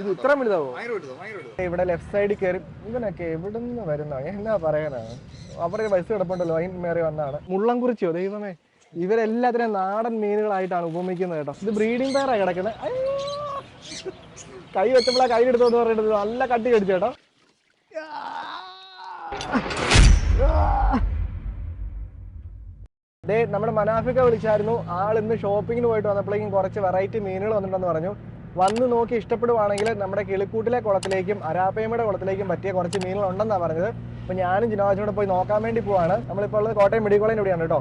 ഇത് ഇത്ര വലുതാവോ? ഇവിടെ ലെഫ്റ്റ് സൈഡിൽ കയറി ഇവനൊക്കെ എവിടെ നിന്ന് വരുന്ന എന്നാ പറയാനാണ് അവിടെ ഒരു ബസ് കിടപ്പുണ്ടല്ലോ. അതിന് മേറി വന്നാണ്. മുള്ളംകുറിച്ചോ ദൈവമേ. ഇവരെല്ലാത്തിനും നാടൻ മീനുകളായിട്ടാണ് ഉപമിക്കുന്നത് കേട്ടോ. ഇത് ബ്രീഡിംഗ് പെയറാ കിടക്കുന്നത് കൈ വെച്ചപ്പോഴാ കൈ എടുത്തോന്ന് പറയുന്നത് നല്ല കട്ടി കടിച്ചു കേട്ടോ. ദേ നമ്മുടെ മനാഫിക്ക വിളിച്ചായിരുന്നു. ആൾ ഇന്ന് ഷോപ്പിങ്ങിന് പോയിട്ട് വന്നപ്പോഴേക്കും കുറച്ച് വെറൈറ്റി മീനുകൾ വന്നിട്ടുണ്ടെന്ന് പറഞ്ഞു. വന്ന് നോക്കി ഇഷ്ടപ്പെടുവാണെങ്കിൽ നമ്മുടെ കിളിക്കൂട്ടിലെ കുളത്തിലേക്കും അരാപ്പയമ്മയുടെ കുളത്തിലേക്കും പറ്റിയ കുറച്ച് മീനുകൾ ഉണ്ടെന്നാണ് പറഞ്ഞത്. അപ്പോൾ ഞാനും ജിനോജിനോട് പോയി നോക്കാൻ വേണ്ടി പോവാണ്. നമ്മളിപ്പോൾ ഉള്ളത് കോട്ടയം മെഡിക്കൽ ഇവിടെയാണ് കേട്ടോ.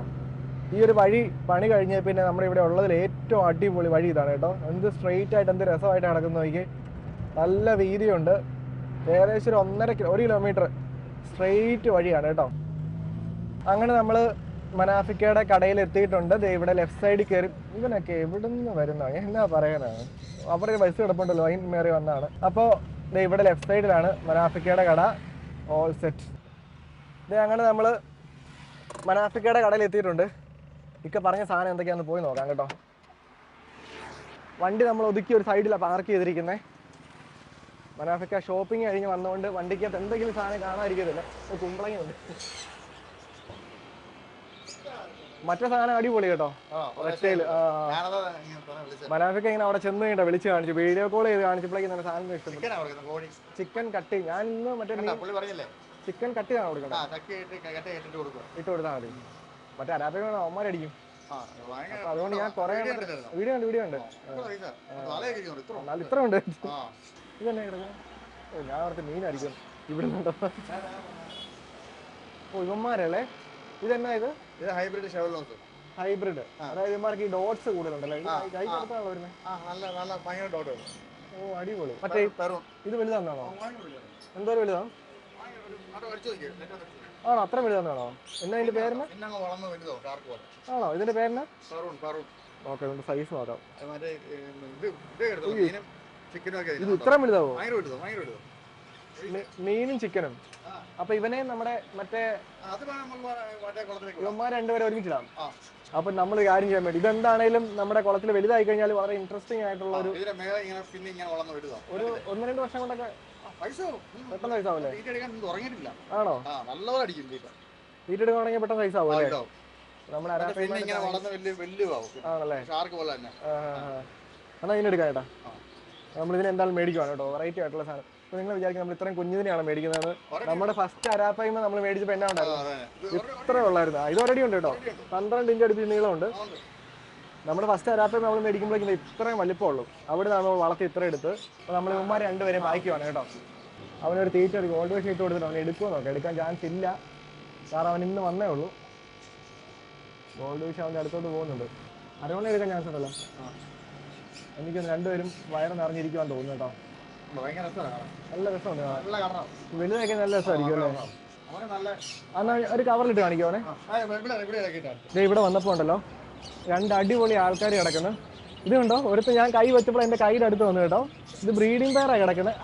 ഈ ഒരു വഴി പണി കഴിഞ്ഞ പിന്നെ നമ്മുടെ ഇവിടെ ഉള്ളതിൽ ഏറ്റവും അടിപൊളി വഴി ഇതാണ് കേട്ടോ. എന്ത് സ്ട്രെയിറ്റ് ആയിട്ട് എന്ത് രസമായിട്ട് നടക്കുന്ന നോക്കി നല്ല വീതിയുണ്ട്. ഏകദേശം ഒരു ഒന്നര കിലോ ഒരു കിലോമീറ്റർ സ്ട്രെയിറ്റ് വഴിയാണ് കേട്ടോ. അങ്ങനെ നമ്മൾ മനാഫിക്കയുടെ കടയിൽ എത്തിയിട്ടുണ്ട്. ഇവിടെ ലെഫ്റ്റ് സൈഡിൽ കയറി ഇവനൊക്കെ എവിടെ നിന്ന് വരുന്ന എന്നാ പറയാനാണ് ഒരു ബസ് കിടപ്പുണ്ടല്ലോ. അതിന് മേറി വന്നാണ്. അപ്പോൾ ഇവിടെ ലെഫ്റ്റ് സൈഡിലാണ് മനാഫിക്കയുടെ കട. ഓൾ സെറ്റ് ദേ അങ്ങനെ നമ്മൾ മനാഫിക്കയുടെ കടയിൽ എത്തിയിട്ടുണ്ട്. ഇക്ക പറഞ്ഞ സാധനം എന്തൊക്കെയാണെന്ന് പോയി നോക്കാം കേട്ടോ. വണ്ടി നമ്മൾ ഒതുക്കി ഒരു സൈഡിലാണ് പാർക്ക് ചെയ്തിരിക്കുന്നത് മനാഫിക്ക ഷോപ്പിംഗ് കഴിഞ്ഞ് വന്നുകൊണ്ട് വണ്ടിക്കകത്ത് എന്തെങ്കിലും സാധനം കാണാതിരിക്കത്തില്ല. കുമ്പളങ്ങുണ്ട് മറ്റേ സാധനം അടിപൊളി കേട്ടോ. ഒറ്റയിൽ മനാഫിക്ക ഇങ്ങനെ അവിടെ ചെന്ന് കഴിഞ്ഞാ വിളിച്ചു കാണിച്ചു. വീഡിയോ കോൾ ചെയ്ത് കാണിച്ചപ്പോഴേക്കും നല്ല സാധനം ഇഷ്ടപ്പെട്ടു. ചിക്കൻ കട്ട് ഞാൻ ഇന്ന് മറ്റേ ചിക്കൻ കട്ട് ചെയ്താണ് കൊടുക്കണം? ഇട്ട് കൊടുത്താൽ മതി. മറ്റേ അരാപ്പിക അവന്മാരടിക്കും. അതുകൊണ്ട് ഞാൻ കുറേ വീഡിയോ ഉണ്ട് വീഡിയോ ഉണ്ട് ഇത്ര ഉണ്ട്. ഇതന്നെ കിടക്കുന്നത് ഓ ഞാൻ അവിടുത്തെ മീനായിരിക്കും ഇവിടെ ഓ ഇവന്മാരല്ലേ? ഇതെന്നാ ഇത്? ഇത് ഹൈബ്രിഡ് ഷെവലോസ് ഹൈബ്രിഡ് അതായത് ഇവന്മാർക്ക് ഈ ഡോട്ട്സ് കൂടുതലുണ്ടല്ലേ. ഇത് കൈക്കടുത്താണല്ലോ വരുന്നത് ആ. നല്ല നല്ല ഭയങ്കര ഡോട്ട് ഓ അടിപൊളി. മറ്റേ ഇത് വലുതാണോ? എന്തോരം വലുതാണ് ആണോ? അത്ര വലുതാണോ എന്നാ ഇതിന്റെ പേരെന്നാ? ആണോ? ഇതിന്റെ പേരെന്നാ? ഓക്കെ ഇതിന്റെ സൈസ് നോക്കാം മറ്റേ ഇത് ഇത് ഇത് ഇത്ര വലുതാവോ? മീനും ചിക്കനും. അപ്പൊ ഇവനെ നമ്മുടെ മറ്റേ. ഇവന്മാർ രണ്ടുപേരെ ഒരുമിച്ചിടാം. അപ്പൊ നമ്മൾ കാര്യം ചെയ്യാൻ വേണ്ടി. ഇതെന്താണേലും നമ്മുടെ കുളത്തിൽ വലുതായി കഴിഞ്ഞാൽ വളരെ ഇൻട്രസ്റ്റിംഗ് ആയിട്ടുള്ള ഒരു ഒരു ഒന്ന് രണ്ട് വർഷം കൊണ്ടൊക്കെ. പെട്ടെന്ന് സൈസ് തുടങ്ങിയിട്ടില്ല ആണോ? വീട്ടിൽ പെട്ടെന്ന് സൈസ് ആവൂലേ. നമ്മുടെ ആണല്ലേ. എന്നാ ഇതിനെടുക്കാം ചേട്ടാ. ആ. നമ്മൾ ഇതിന് എന്തായാലും മേടിക്കുവാണ് കേട്ടോ. വെറൈറ്റി ആയിട്ടുള്ള സാധനം. അപ്പൊ നിങ്ങൾ വിചാരിക്കും നമ്മൾ ഇത്രയും കുഞ്ഞിനെയാണ് മേടിക്കുന്നത്. നമ്മുടെ ഫസ്റ്റ് അരാപ്പയുമ്പോൾ നമ്മൾ മേടിച്ചപ്പോൾ എന്നാ ഉണ്ടായിരുന്നു? ഇത്ര ഉള്ളായിരുന്നു. ഇത് ഓൾറെഡി ഉണ്ട് കേട്ടോ. പന്ത്രണ്ട് ഇഞ്ച് അടുപ്പിച്ച് നീളമുണ്ട്. നമ്മുടെ ഫസ്റ്റ് അരാപ്പയും നമ്മൾ മേടിക്കുമ്പോഴേക്കും ഇത് ഇത്രയും വലിപ്പമുള്ളൂ അവിടെ നമ്മൾ വളർത്തി ഇത്ര എടുത്ത്. അപ്പോൾ നമ്മൾ ഇവന്മാർ രണ്ടുപേരെയും വായിക്കുവാണ് കേട്ടോ. അവനൊരു തീറ്റ ഒരു ഗോൾഡ് വേഷൻ ഇട്ട് കൊടുത്തിട്ട് അവൻ എടുക്കുമോ നോക്കാം. എടുക്കാൻ ചാൻസ് ഇല്ല. കാരണം അവൻ ഇന്ന് വന്നേ ഉള്ളൂ. ഗോൾഡ് വേഷ് അവന്റെ അടുത്തോട്ട് പോകുന്നുണ്ട്. അരവണ എടുക്കാൻ ചാൻസ് ഉണ്ടല്ലോ. എനിക്കൊന്ന് രണ്ടുപേരും വയറ് നിറഞ്ഞിരിക്കുവാൻ തോന്നുന്നു കേട്ടോ. ഭയങ്കര രസമാണ് നല്ല രസമുണ്ട് നല്ല കളറാണ്. വലുതൊക്കെ നല്ല രസമായിരിക്കും അല്ലേ? അവന് നല്ല അന്നാ ഒരു കവറിലിട്ട് കാണിക്കുമോ അവനെ? ഇവിടെ വന്നപ്പോ ദേ ഇവിടെ വന്നപ്പോൾ ഉണ്ടല്ലോ. രണ്ട് അടിപൊളി ആൾക്കാർ കിടക്കുന്നു. ഇത് കണ്ടോ? ഒരുത്ത് ഞാൻ കൈ വെച്ചപ്പോൾ എന്റെ കൈയുടെ അടുത്ത് വന്നു കേട്ടോ. ഇത് ബ്രീഡിംഗ് പെയറാണ് കിടക്കുന്നത്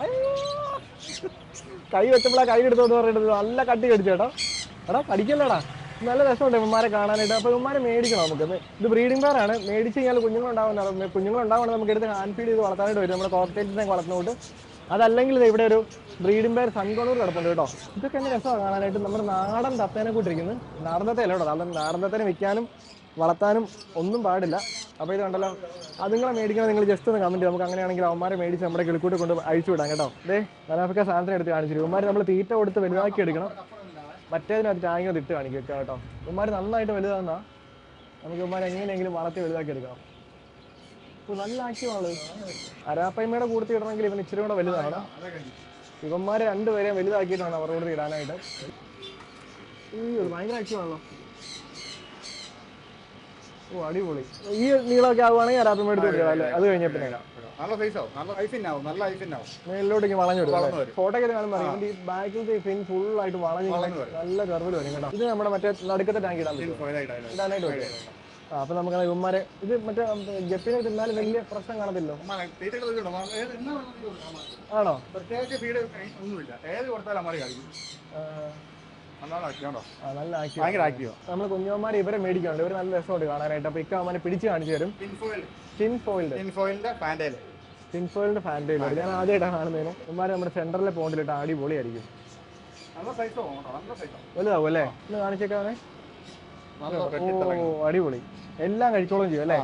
കൈ വെച്ചപ്പോൾ കൈ എടുത്തോന്ന് പറഞ്ഞിട്ട് പറയുന്നത് നല്ല കട്ടി കടിച്ചു കേട്ടോ. എടാ കടിക്കല്ലടാ നല്ല രസമുണ്ട് ഇവന്മാരെ കാണാനായിട്ട്. അപ്പോൾ ഇവന്മാരെ മേടിക്കണം നമുക്ക്. ഇത് ബ്രീഡിംഗ് പെയറാണ് മേടിച്ച് കഴിഞ്ഞാൽ കുഞ്ഞുങ്ങൾ ഉണ്ടാവണമെങ്കിൽ നമുക്ക് എടുത്ത് ഹാൻഡ് ഫീഡ് ചെയ്ത് വളർത്താനായിട്ട് വരും. നമ്മുടെ കോർപ്പറേറ്റിനെ വളർത്തുന്നതുകൊണ്ട്. അതല്ലെങ്കിൽ ഇവിടെ ഒരു ബ്രീഡിംഗ് പെയർ സൺകോണൂർ കിടപ്പുണ്ട് കേട്ടോ. ഇതൊക്കെ എന്നെ രസമാണ് കാണാനായിട്ട്? നമ്മുടെ നാടൻ തത്തേനെ കൂട്ടിരിക്കുന്നത്. നാടൻ തത്തയല്ല നാടൻ നാടൻ തത്തേനെ വിൽക്കാനും വളർത്താനും ഒന്നും പാടില്ല. അപ്പോൾ ഇത് കണ്ടല്ലോ. അത് നിങ്ങളെ മേടിക്കണം. നിങ്ങൾ ജസ്റ്റ് ഒന്ന് കമന്റ് നമുക്ക് അങ്ങനെയാണെങ്കിൽ അവന്മാരെ മേടിച്ച് നമ്മുടെ കിളിക്കൂട്ട് കൊണ്ട് അഴിച്ചു വിടാം കേട്ടോ. ദേ മനാഫിക്ക സാധനത്തിന് എടുത്ത് കാണിച്ചു ഇവന്മാർ നമ്മൾ തീറ്റ കൊടുത്ത് വലുതാക്കി എടുക്കണം. മറ്റേതിനകത്ത് ടാങ്ങിനകത്ത് ഇട്ട് കാണിക്കുക കേട്ടോ. ഇവന്മാർ നന്നായിട്ട് വലുതാന്നാ. നമുക്ക് ഇവന്മാർ എങ്ങനെയെങ്കിലും വളർത്തി വലുതാക്കി എടുക്കാം നല്ല ആക്റ്റീവാണ് അരാപ്പയ്മയുടെ കൂടുതൽ ഇടണമെങ്കിൽ ഇവൻ ഇച്ചിരി കൂടെ വലുതാണ്. ഇവന്മാരെ രണ്ടുപേരെയും വലുതാക്കിയിട്ടാണ് അവരുടെ ഇടാനായിട്ട്. ഭയങ്കര ആക്റ്റീവാണല്ലോ. ഓ അടിപൊളി. ഈ നീളമൊക്കെ ആവുകയാണെങ്കിൽ അരാപ്പയ്മ എടുത്ത് അല്ലേ? അത് കഴിഞ്ഞ പിന്നെ. നല്ല സൈസ് ആവും. നല്ല ഐഫിന്നാവും നല്ല ഐഫിന്നാവും വളഞ്ഞു വരും. ഫോട്ടോ ഒക്കെ കാണുമ്പോൾ അറിയാം ഈ ബാക്കിലത്തെ ഫിൻ ഫുൾ ആയിട്ട് വളഞ്ഞു നല്ല കർവിൽ വരും കേട്ടോ. ഇത് നമ്മുടെ മറ്റേ നടുക്കത്തെ ടാങ്ക് ഇടാൻ ഇടാനായിട്ട് അപ്പൊ നമുക്ക് ഇവന്മാരെ ഇത് മറ്റേ ജപ്പിനെ തിന്നാലും വലിയ പ്രശ്നം കാണത്തില്ലോ ആണോ? പ്രത്യേകിച്ച് ഫീഡ് ഒന്നുമില്ല. ഏത് കൊടുത്താലും അമ്മ കഴിക്കും നല്ല നമ്മൾ കുഞ്ഞുമാരെ ഇവരെ മേടിക്കുന്നുണ്ട് ഇവർ നല്ല രസമുണ്ട് കാണാനായിട്ട്. അപ്പൊ ഇക്കാമനെ പിടിച്ച് കാണിച്ചു തരും. ടിൻഫോയിലിന്റെ പാൻഡേൽ. ടിൻഫോയിലിന്റെ ഫാന്റെ ഞാൻ ആദ്യമായിട്ടാണ് കാണുന്നതിന്. ഇവന്മാർ നമ്മുടെ സെന്ററിലെ പോണ്ടിലിട്ട് അടിപൊളിയായിരിക്കും. വലുതാവും അല്ലേ ഒന്ന് കാണിച്ചേക്കാമേ അടിപൊളി. എല്ലാം കഴിച്ചോളും ചെയ്യും അല്ലേ?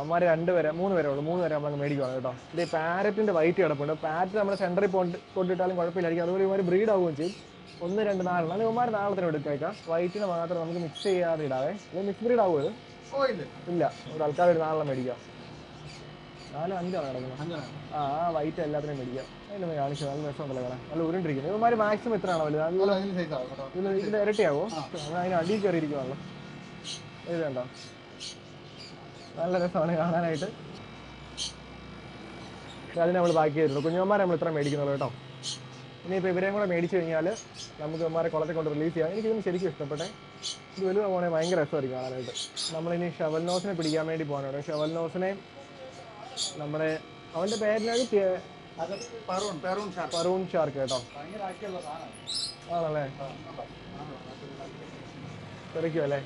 അമ്മമാര് രണ്ടുപേരെ മൂന്ന് പേരെ ഉള്ളൂ. മൂന്ന് പേരെ നമ്മളങ്ങ് മേടിക്കുവാണ് കേട്ടോ. ഇത് പാരറ്റിന്റെ വൈറ്റ് കിടപ്പുണ്ട്. പാരറ്റ് നമ്മുടെ സെന്ററിൽ കൊണ്ട് കൊണ്ടിട്ടാലും കുഴപ്പമില്ലായിരിക്കും. അതുപോലെ ഇവന്മാർ ബ്രീഡ് ആവുകയും ചെയ്യും. ഒന്ന് രണ്ട് നാലെണ്ണം. അത് ഇവന്മാർ നാളത്തിന് എടുത്തേക്കാം. വൈറ്റിന് മാത്രം നമുക്ക് മിക്സ് ചെയ്യാതെ ഇടാവേ. മിക്സ് ബ്രീഡ് ആവുമോ ഇല്ല. ഇല്ല. ഒരു നാലെണ്ണം മേടിക്കാം. നാലും അഞ്ചാണ് കിടക്കുന്നത് ആ ആ വൈറ്റ് എല്ലാത്തിനും മേടിക്കാം അതിന് കാണിച്ചു നല്ല രസമുണ്ടല്ലോ കാണാൻ നല്ല ഉരുണ്ടിരിക്കുന്നത് ഇവന്മാർ മാക്സിമം എത്രയാണോ വലുത് ഇതിന്റെ ഇരട്ടിയാവോ? അതിന് അടിയിൽ കയറിയിരിക്കുവാണല്ലോ. ഇത് കണ്ടോ? നല്ല രസമാണ് കാണാനായിട്ട്. അതിന് നമ്മൾ ബാക്കി തരുള്ളൂ കുഞ്ഞുമാരെ നമ്മൾ ഇത്ര മേടിക്കുന്നുള്ളൂ കേട്ടോ. ഇനിയിപ്പോൾ ഇവരെയും കൂടെ മേടിച്ചു കഴിഞ്ഞാൽ നമുക്ക് ഇവന്മാരെ കുളത്തെ കൊണ്ട് റിലീസ് ചെയ്യാം. എനിക്ക് ഇതിന് ശരിക്കും ഇഷ്ടപ്പെട്ടെ. ഇത് വലുതാവണേ ഭയങ്കര രസമായിരിക്കും കാണാനായിട്ട്. നമ്മളിനി ഷവൽ നോസിനെ പിടിക്കാൻ വേണ്ടി പോകാനാണ് ഷവൽ നോസിനെ നമ്മുടെ അവന്റെ പേരിനാണ് പറൂൺ ഷാർക്ക്. കേട്ടോ. ആണല്ലേ? തെറിക്കും അല്ലേ?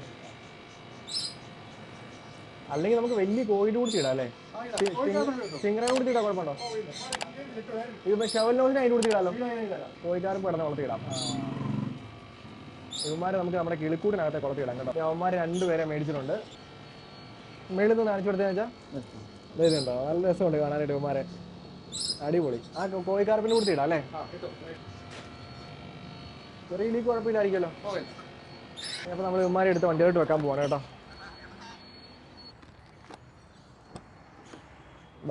അല്ലെങ്കിൽ നമുക്ക് വലിയ കോഴിയുടെ കൂടി ഇടാം അല്ലേ? സിംഗറെ കൂടി ഇടാം കുഴപ്പമുണ്ടോ? ഇതിപ്പോ ഷവലിനോസിന് അതിന്റെ കൂടി ഇടാലോ കോഴിക്കാർക്ക് പെടുന്ന കുളത്തി ഇടാം ഇവന്മാരെ നമുക്ക് നമ്മുടെ കിളിക്കൂടിനകത്തെ കുളത്തിടാം കേട്ടോ. അവന്മാർ രണ്ടുപേരെ മേടിച്ചിട്ടുണ്ട്. മേളിൽ നിന്ന് കാണിച്ചു കൊടുത്തതെന്ന് വെച്ചാൽ ഇതുണ്ടോ? നല്ല രസമുണ്ട് കാണാനായിട്ട് ഇവന്മാരെ. അടിപൊളി. ആ കോഴിക്കാർപ്പിന് കൂടി ഇടാം അല്ലേ? ചെറിയ ലീക്ക് കുഴപ്പമില്ലായിരിക്കുമല്ലോ. അപ്പോൾ നമ്മൾ ഇവന്മാരെ എടുത്ത് വണ്ടിയായിട്ട് വെക്കാൻ പോകണം കേട്ടോ.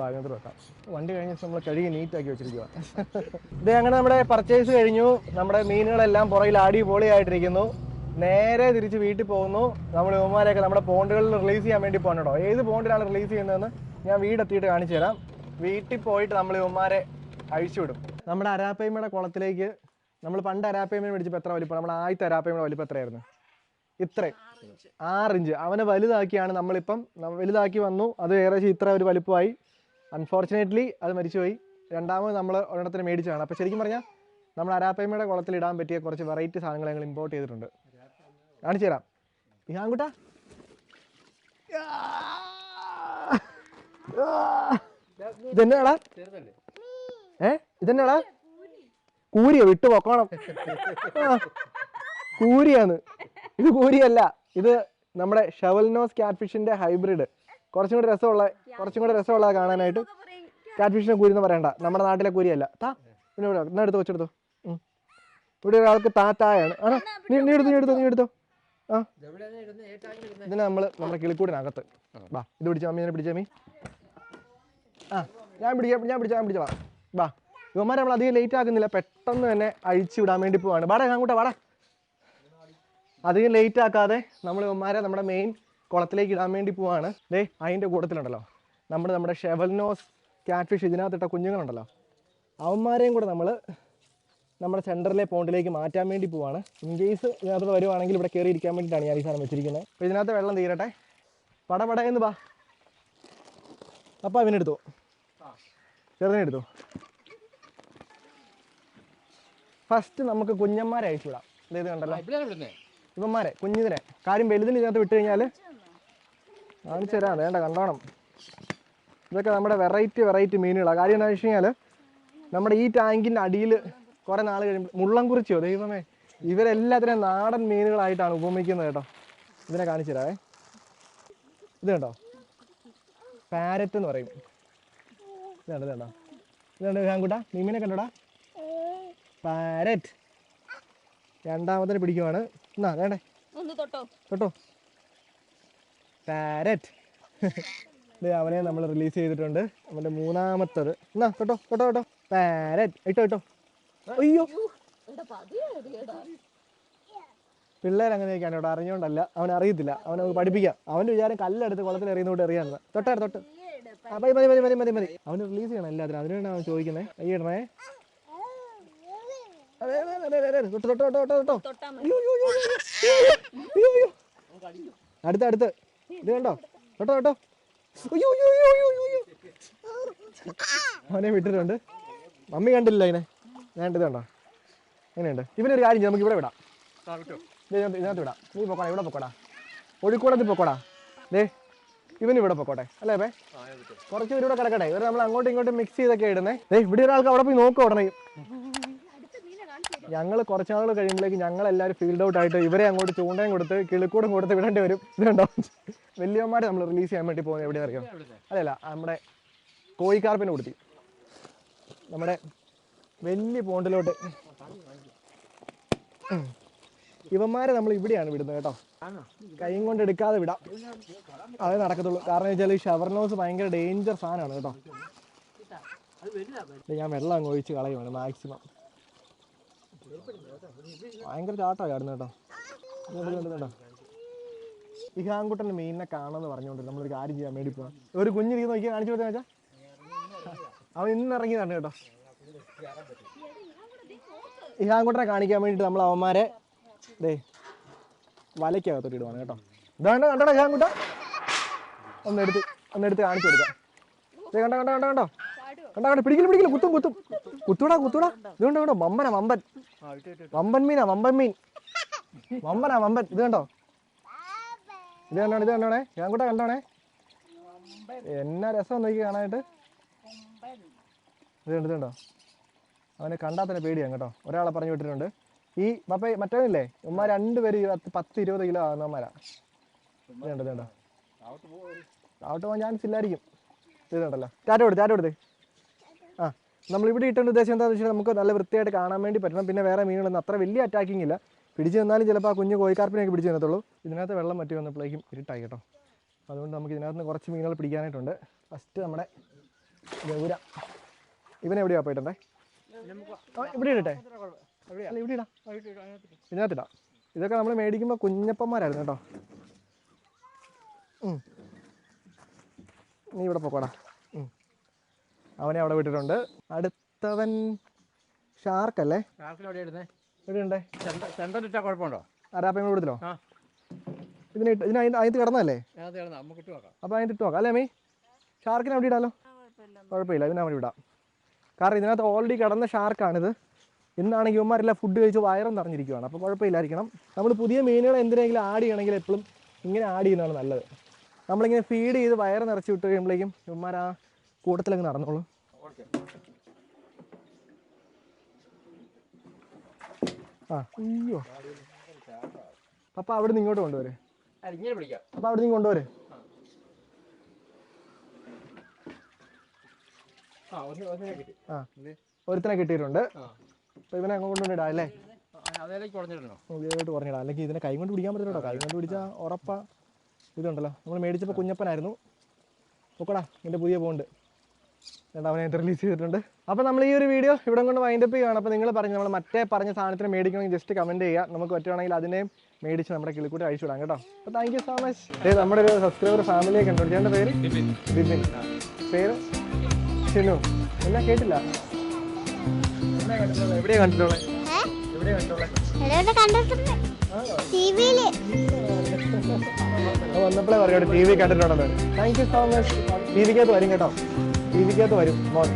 ഭാഗത്ത് വെക്കാം. വണ്ടി കഴിഞ്ഞ ദിവസം നമ്മൾ കഴുകി നീറ്റാക്കി വെച്ചിരിക്കുക ഇത് അങ്ങനെ നമ്മുടെ പർച്ചേസ് കഴിഞ്ഞു. നമ്മുടെ മീനുകളെല്ലാം പുറകിൽ ആടി പൊളിയായിട്ടിരിക്കുന്നു നേരെ തിരിച്ച് വീട്ടിൽ പോകുന്നു. നമ്മൾ ഇവന്മാരെയൊക്കെ നമ്മുടെ പോണ്ടുകളിൽ റിലീസ് ചെയ്യാൻ വേണ്ടി പോകണം കേട്ടോ. ഏത് പോണ്ടിലാണ് റിലീസ് ചെയ്യുന്നതെന്ന് ഞാൻ വീടെത്തിയിട്ട് കാണിച്ചു തരാം. വീട്ടിൽ പോയിട്ട് നമ്മൾ ഇവന്മാരെ അഴിച്ചു വിടും. നമ്മുടെ അരാപ്പയമ്മയുടെ കുളത്തിലേക്ക് നമ്മൾ പണ്ട് അരാപ്പയമ്മയെ മേടിച്ചപ്പോൾ എത്ര വലിപ്പം? നമ്മുടെ ആദ്യത്തെ അരാപ്പയമ്മയുടെ വലിപ്പം എത്രയായിരുന്നു? ഇത്രയും. ആറിഞ്ച്. അവനെ വലുതാക്കിയാണ് നമ്മളിപ്പം. വലുതാക്കി വന്നു. അത് ഏകദേശം ഇത്ര ഒരു വലുപ്പമായി. അൺഫോർച്ചുനേറ്റ്ലി അത് മരിച്ചുപോയി. രണ്ടാമത് നമ്മൾ ഒരെണ്ണത്തിന് മേടിച്ചതാണ്. അപ്പോൾ ശരിക്കും പറഞ്ഞാൽ നമ്മൾ അരാപ്പയമ്മയുടെ കുളത്തിൽ ഇടാൻ പറ്റിയ കുറച്ച് വെറൈറ്റി സാധനങ്ങൾ ഞങ്ങൾ ഇമ്പോർട്ട് ചെയ്തിട്ടുണ്ട്. കാണിച്ചു തരാം. ഈ ആൺകുട്ടാ ഇതെന്നാടാ? ഏ? ഇതെന്നാടാ? കൂരിയോ വിട്ടു പൊക്കോണം. കൂരിയാണ്. ഇത് കൂരിയല്ല ഇത് നമ്മുടെ ഷവൽനോസ് ക്യാറ്റ്ഫിഷിന്റെ ഹൈബ്രിഡ്. കുറച്ചും കൂടി രസമുള്ള കുറച്ചും കൂടി രസമുള്ള കാണാനായിട്ട് ക്യാറ്റ്ഫിഷിനെ കൂരി എന്ന് പറയണ്ട. നമ്മുടെ നാട്ടിലെ കൂരിയല്ല. താ പിന്നെ ഇവിടെ എന്നാ എടുത്തോ വെച്ചെടുത്തോ. ഇവിടെ ഒരാൾക്ക് താറ്റായാണ് ആണോ നീ നീ എടുത്തോ നീ എടുത്തോ നീ എടുത്തോ. ആ. ഇതിനെ നമ്മൾ നമ്മുടെ കിളിക്കൂടിനകത്ത്. വാ ഇത് പിടിച്ചാ മമ്മി ഇതിനെ ആ ഞാൻ പിടിക്കാം ഞാൻ പിടിച്ചാ ഞാൻ പിടിച്ചോ വാ ഇവന്മാരെ നമ്മൾ അധികം ലേറ്റ് ആക്കുന്നില്ല പെട്ടെന്ന് തന്നെ അഴിച്ചു വിടാൻ വേണ്ടി പോവാണ്. വാടാ അങ്ങോട്ട വാടാ. അധികം ലേറ്റ് ആക്കാതെ നമ്മൾ ഇവന്മാരെ നമ്മുടെ മെയിൻ കുളത്തിലേക്ക് ഇടാൻ വേണ്ടി പോവാണ്. ദേ അതിന്റെ കൂട്ടത്തിലുണ്ടല്ലോ. നമ്മൾ നമ്മുടെ ഷെവൽനോസ് ക്യാറ്റ് ഫിഷ് ഇതിനകത്തിട്ട കുഞ്ഞുങ്ങളുണ്ടല്ലോ. അവന്മാരെയും കൂടെ നമ്മൾ നമ്മുടെ സെന്ററിലെ പോണ്ടിലേക്ക് മാറ്റാൻ വേണ്ടി പോവാണ്. ഇൻ കേസ് ഇതിനകത്ത് വരുവാണെങ്കിൽ ഇവിടെ കയറി ഇരിക്കാൻ വേണ്ടിയിട്ടാണ് ഞാൻ ഈ സാധനം വെച്ചിരിക്കുന്നത്. അപ്പോൾ ഇതിനകത്ത് വെള്ളം തീരട്ടെ. പടപടയെന്ന് വാ അപ്പോൾ അവനെടുത്തു ചെറുതിനെടുത്തു ഫസ്റ്റ് നമുക്ക് കുഞ്ഞന്മാരെ അയച്ചു വിടാം. ഇത് കണ്ടല്ലോ. ഇവന്മാരെ കുഞ്ഞിതിനെ. കാര്യം വലുതിന് ഇതിനകത്ത് വിട്ട് കഴിഞ്ഞാൽ കാണിച്ചു തരാം. വേണ്ട കണ്ടോണം. ഇതൊക്കെ നമ്മുടെ വെറൈറ്റി വെറൈറ്റി മീനുകളാണ് കാര്യം എന്താണെന്ന് വെച്ച് കഴിഞ്ഞാൽ നമ്മുടെ ഈ ടാങ്കിന്റെ അടിയിൽ കുറേ നാൾ കഴിയുമ്പോൾ മുള്ളം കുറിച്ചോ ദൈവമേ. ഇവരെല്ലാത്തിനും നാടൻ മീനുകളായിട്ടാണ് ഉപമിക്കുന്നത് കേട്ടോ. ഇതിനെ കാണിച്ചു തരാവേ. ഇത് കണ്ടോ? പാരറ്റ് എന്ന് പറയും. ഇതാണ് ഇതാണ്. കണ്ടോ ഇത് ഹാങ്കുട്ടാ മീമിനെ കണ്ടോടാ? പാരറ്റ്. രണ്ടാമതിനെ പിടിക്കുവാണ്. എന്നാ വേണ്ടേ? തൊട്ടോ. കേട്ടോ പാരറ്റ്. അവനെ നമ്മൾ റിലീസ് ചെയ്തിട്ടുണ്ട്. അവന്റെ മൂന്നാമത്തത് എന്നാ കേട്ടോ കേട്ടോ കേട്ടോ പാരറ്റ്. ഇട്ടോ ഇട്ടോ. അയ്യോ. പിള്ളേർ അങ്ങനെയൊക്കെയാണ് ഇവിടെ അറിഞ്ഞുകൊണ്ടല്ല അവൻ അറിയത്തില്ല. അവനെ നമുക്ക് പഠിപ്പിക്കാം. അവന്റെ വിചാരം കല്ലെടുത്ത് കുളത്തിൽ എറിയുന്നോട്ട് എറിയാന്ന് തൊട്ടാ തൊട്ട്. ആ മതി മതി മതി മതി മതി മതി. അവന് റിലീസ് ചെയ്യണം എല്ലാത്തിനും. അതിനാണ് അവൻ ചോദിക്കുന്നത് കൈ തൊട്ട് തൊട്ട് തൊട്ട് തൊട്ട് അയ്യോ. അടുത്ത് അടുത്ത്. ഇത് കണ്ടോ? തൊട്ടോ തൊട്ടോ. അവനെ വിട്ടിട്ടുണ്ട്. മമ്മി കണ്ടില്ല അതിനെ ഞാൻ ഇത് കണ്ടോ? എങ്ങനെയുണ്ട് ഇവനൊരു കാര്യം ചെയ്യാം, നമുക്ക് ഇവിടെ വിടാം. ഇതിനകത്ത് ഇതിനകത്ത് വിടാം. നീ പൊക്കോടാ ഇവിടെ പൊക്കോടാ. ഒഴുക്കൂടത്തിൽ പൊക്കോടാ. ദേ ഇവൻ ഇവിടെ പൊക്കോട്ടെ. അല്ലേ ബേ കുറച്ച് പേര് ഇവിടെ കിടക്കട്ടെ. ഇവർ നമ്മൾ അങ്ങോട്ടും ഇങ്ങോട്ടും മിക്സ് ചെയ്തൊക്കെ ഇടുന്നേ. ദേ ഇവിടെ ഒരാൾക്ക് അവിടെ പോയി നോക്കുക ഉടനെ. ഞങ്ങൾ കുറച്ച് നാൾ കഴിയുമ്പോഴേക്ക് ഞങ്ങൾ എല്ലാവരും ഫീൽഡ് ഔട്ട് ആയിട്ട് ഇവരെ അങ്ങോട്ട് ചൂണ്ടയും കൊടുത്ത് കിളിക്കൂടും കൊടുത്ത് വിടേണ്ടി വരും. ഇതുണ്ടോ? വലിയമാരെ നമ്മൾ റിലീസ് ചെയ്യാൻ വേണ്ടി പോകുന്നത് എവിടെയാ അറിയാം? അല്ലല്ല നമ്മുടെ കോഴിക്കാർപ്പിന് കൊടുത്തി നമ്മുടെ വലിയ പോണ്ടിലോട്ട്. ഇവന്മാരെ നമ്മൾ ഇവിടെയാണ് വിടുന്നത് കേട്ടോ. കൈയും കൊണ്ട് എടുക്കാതെ വിടാം. അതേ നടക്കത്തുള്ളൂ. കാരണം വെച്ചാൽ ഈ ഷവർനോസ് ഭയങ്കര ഡേഞ്ചർ സാധനമാണ് കേട്ടോ. ഞാൻ വെള്ളം അങ്ങ് ഒഴിച്ച് കളയുവാണ് മാക്സിമം ഭയങ്കര ചാട്ടമാണ് ചാടുന്നത് കേട്ടോ. ഈ ഹാങ്കുട്ടന്റെ മീനിനെ കാണുന്നത് പറഞ്ഞുകൊണ്ട് നമ്മളൊരു കാര്യം ചെയ്യാൻ വേണ്ടി പോകാം ഒരു കുഞ്ഞിരിക്കുന്ന നോക്കി കാണിച്ചു കൊടുത്താൽ വെച്ചാൽ അവൻ ഇന്ന് ഇറങ്ങിയതാണ് കേട്ടോ. ഈ ഹാങ്കുട്ടനെ കാണിക്കാൻ വേണ്ടിയിട്ട് നമ്മൾ അവന്മാരെ ദേ വലയ്ക്കകത്തോട്ട് ഇടുവാണ് കേട്ടോ. ഇതാണ് കണ്ടോ ഞാൻ ഒന്ന് എടുത്ത് ഒന്നെടുത്ത് കാണിച്ചു കൊടുക്കാം. ദേ കണ്ടോ കണ്ടോ കണ്ടോ കണ്ടോ? കണ്ടോ കണ്ടോ? പിടിക്കില്ല പിടിക്കില്ല. കുത്തും കുത്തും. കുത്തൂടാ കുത്തൂടാ. ഇതുകൊണ്ട് കണ്ടോ വമ്പനാ മമ്പൻ മമ്പൻ മീനാ മമ്പൻ മീൻ. മമ്മന മമ്പൻ ഇത് കണ്ടോ? ഇത് കണ്ടോ ഇത് കണ്ടോണേ. ഞാൻ കൂട്ടാ കണ്ടോണേ. എന്നാ രസം നോക്കി കാണാനായിട്ട്. ഇത് കണ്ടോ അവനെ കണ്ടാൽ തന്നെ പേടിയാണ് കേട്ടോ. ഒരാളെ പറഞ്ഞു വിട്ടിട്ടുണ്ട്. ഈ പപ്പ മറ്റവനില്ലേ ഉമ്മ രണ്ടുപേര് പത്ത് ഇരുപത് കിലോ ആകുന്ന കണ്ടോ ഔട്ട് പോകാൻ ചാൻസ് ഇല്ലായിരിക്കും. ഇതുണ്ടല്ലോ. കൊടുത്ത് കൊടുത്ത് ആ നമ്മൾ ഇവിടെ ഇട്ടേണ്ട ഉദ്ദേശം എന്താണെന്ന് വെച്ചാൽ നമുക്ക് നല്ല വൃത്തിയായിട്ട് കാണാൻ വേണ്ടി പറ്റണം. പിന്നെ വേറെ മീനുകളൊന്നും അത്ര വലിയ അറ്റാക്കിംഗ് ഇല്ല. പിടിച്ചു നിന്നാലും ചിലപ്പോൾ ആ കുഞ്ഞു കോഴിക്കാർപ്പിനെയൊക്കെ പിടിച്ചു നിന്നത്തുള്ളൂ ഇതിനകത്ത് വെള്ളം മറ്റി വന്നപ്പോഴേക്കും ഇരുട്ടായി കേട്ടോ. അതുകൊണ്ട് നമുക്ക് ഇതിനകത്ത് നിന്ന് കുറച്ച് മീനുകൾ പിടിക്കാനായിട്ടുണ്ട്. ഫസ്റ്റ് നമ്മുടെ ഗൗര. ഇവനെവിടെയാണ് പോയിട്ടുണ്ടേ? ഇവിടെ ഇടട്ടെ. അല്ല ഇവിടെ ഇടാം ഇതിനകത്തിടാം. ഇതൊക്കെ നമ്മൾ മേടിക്കുമ്പോൾ കുഞ്ഞപ്പന്മാരായിരുന്നു കേട്ടോ. നീ ഇവിടെ പോക്കോടാ. അവനെ അവിടെ വിട്ടിട്ടുണ്ട്. അടുത്തവൻ ഷാർക്ക് അല്ലേ? കുഴപ്പമുണ്ടോ? കൊടുത്തല്ലോ ആ. ഇതിന് കിടന്നല്ലേ അത് കിടന്ന് നമുക്ക് ഇട്ട് അപ്പോൾ അതിന് ഇട്ട് നോക്കാം. അല്ലേ മീ ഷാർക്കിനെ അവിടെ ഇടാലോ? കുഴപ്പമില്ല. ഇതിനെ അവിടെ ഇടാം. കാരണം ഇതിനകത്ത് ഓൾറെഡി കിടന്ന ഷാർക്കാണിത്. ഇന്നാണെങ്കിൽ ഇവന്മാരെല്ലാം ഫുഡ് കഴിച്ച് വയറും നിറഞ്ഞിരിക്കുകയാണ് അപ്പോൾ കുഴപ്പമില്ലായിരിക്കണം. നമ്മൾ പുതിയ മീനുകൾ എന്തിനെങ്കിലും ആഡ് ചെയ്യണമെങ്കിൽ എപ്പോഴും ഇങ്ങനെ ആഡ് ചെയ്യുന്നതാണ് നല്ലത്. നമ്മളിങ്ങനെ ഫീഡ് ചെയ്ത് വയറ് നിറച്ച് വിട്ട് കഴിയുമ്പോഴേക്കും ഇവന്മാർ ആ കൂട്ടത്തിലങ്ങ് നടന്നോളും. ആ അയ്യോ. അപ്പം അവിടെ നിന്ന് ഇങ്ങോട്ട് കൊണ്ടുവരെ. അപ്പം അവിടെ നിന്ന് കൊണ്ടുവരെ. ആ ഒരുത്തനെ കിട്ടിയിട്ടുണ്ട്. അപ്പോൾ ഇവനെ അങ്ങോട്ട് കൊണ്ടുവന്നിടാം അല്ലേ? അതേലേക്ക് കുറഞ്ഞിട്ടുണ്ടോ ഇതിലോട്ട് പറഞ്ഞിടാം അല്ലെങ്കിൽ ഇതിനെ കൈ കൊണ്ട് പിടിക്കാൻ പറ്റില്ല കൈ കൊണ്ട് പിടിച്ചാൽ ഉറപ്പ ഇതുണ്ടല്ലോ. നമ്മൾ മേടിച്ചപ്പോൾ കുഞ്ഞപ്പനായിരുന്നു. നോക്കടാ എന്റെ പുതിയ പോണ്ട് എന്നിട്ട് അവനെ റിലീസ് ചെയ്തിട്ടുണ്ട്. അപ്പോൾ നമ്മൾ ഈ ഒരു വീഡിയോ ഇവിടെ കൊണ്ട് വൈൻഡപ്പ് ചെയ്യുകയാണ്. അപ്പോൾ നിങ്ങൾ പറഞ്ഞു നമ്മൾ മറ്റേ പറഞ്ഞ സാധനത്തിന് മേടിക്കണമെങ്കിൽ ജസ്റ്റ് കമന്റ് ചെയ്യുക. നമുക്ക് പറ്റുവാണെങ്കിൽ അതിനെയും മേടിച്ച് നമ്മുടെ കിളിക്കൂട്ടി അഴിച്ചു വിടാം കേട്ടോ. അപ്പോൾ താങ്ക് യു സോ മച്ച് നമ്മുടെ ഒരു സബ്സ്ക്രൈബർ ഫാമിലിയൊക്കെ ഉണ്ട്. ചേട്ടന്റെ പേര്? ബിപിൻ പേര്? ഷിനു എന്നാ കേട്ടില്ല? കണ്ടിട്ടുള്ളത്? എവിടെ കണ്ടിട്ടുള്ളത്? എവിടെ ടിവിയിൽ. വന്നപ്പോഴേ പറയും ടി വി കണ്ടിട്ടുണ്ടെന്ന്. Thank you so much T വിക്കകത്ത് വരും കേട്ടോ. ടി വിക്കകത്ത് വരും. മോൻ.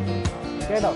കേട്ടോ?